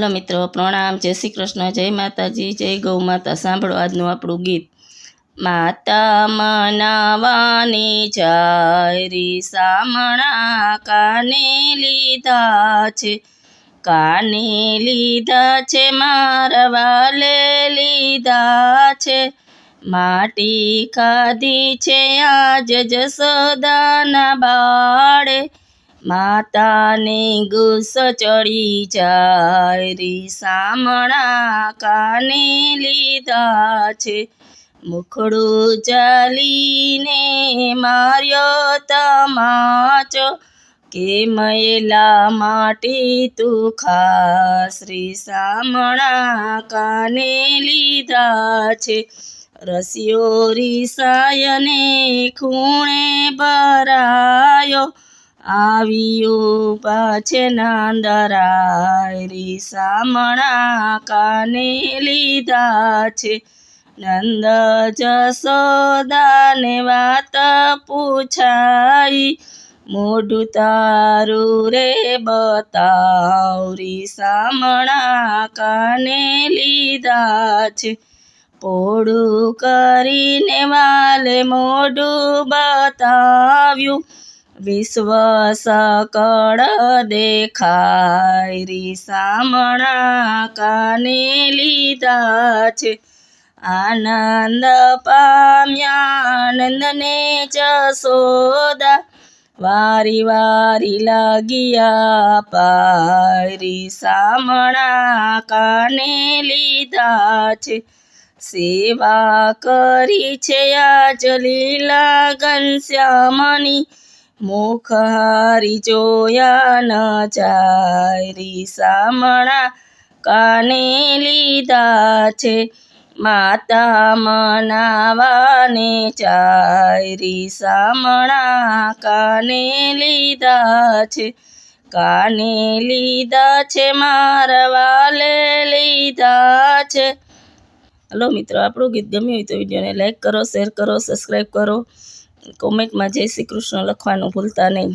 Hello મિત્રો, પ્રણામ. જય શ્રી કૃષ્ણ, જય માતાજી, જય ગૌ માતા. સાંભળો આજનું આપણું ગીત. માતા મનાવાની જાયરી સામણા કાને લીધા છે? કાને લીધા છે? મારવાલે લીધા છે? માટી ખાધી છે આજ જસોદાના બાળે. માતાને ગુસ્સો ચડી જાય, રી સામણા કાને લીધા છે. મુખડું ચાલીને માર્યો તમાચો, કે મયલા માટી તું ખાસ, રી સામણા કાને લીધા છે. રસિયો રીસાયને ખૂણે ભરાયો આવ્યું પાછે નંદરાય રી સામણા કાને લીધા છે. નંદ જસોદાને વાત પૂછાઈ, મોઢું તારું રે બતાવરી સામણા કાને લીધા છે. પોડું કરીને વાલે મોઢું બતાવ્યું વિશ્વાસ સકળ દેખાય. રી સામણા કાને લીધા છે? આનંદ પામ્યા આનંદને જસોદા વારી વારી લાગ્યા પારી સામણા કાને લીધા છે? સેવા કરી છે આ જલીલા ઘનશ્યામની. મુખ હારી જોયા ન ચારી સામણા કાને લીધા છે? માતા મનાવાને ચારી સામણા કાને લીધા છે? કાને લીધા છે? મારવાલે લીધા છે? હલો મિત્રો, આપણું ગીત ગમ્યું હોય તો વિડીયોને લાઈક કરો, શેર કરો, સબસ્ક્રાઈબ કરો. કોમેન્ટમાં જય શ્રી કૃષ્ણ લખવાનું ભૂલતા નહીં.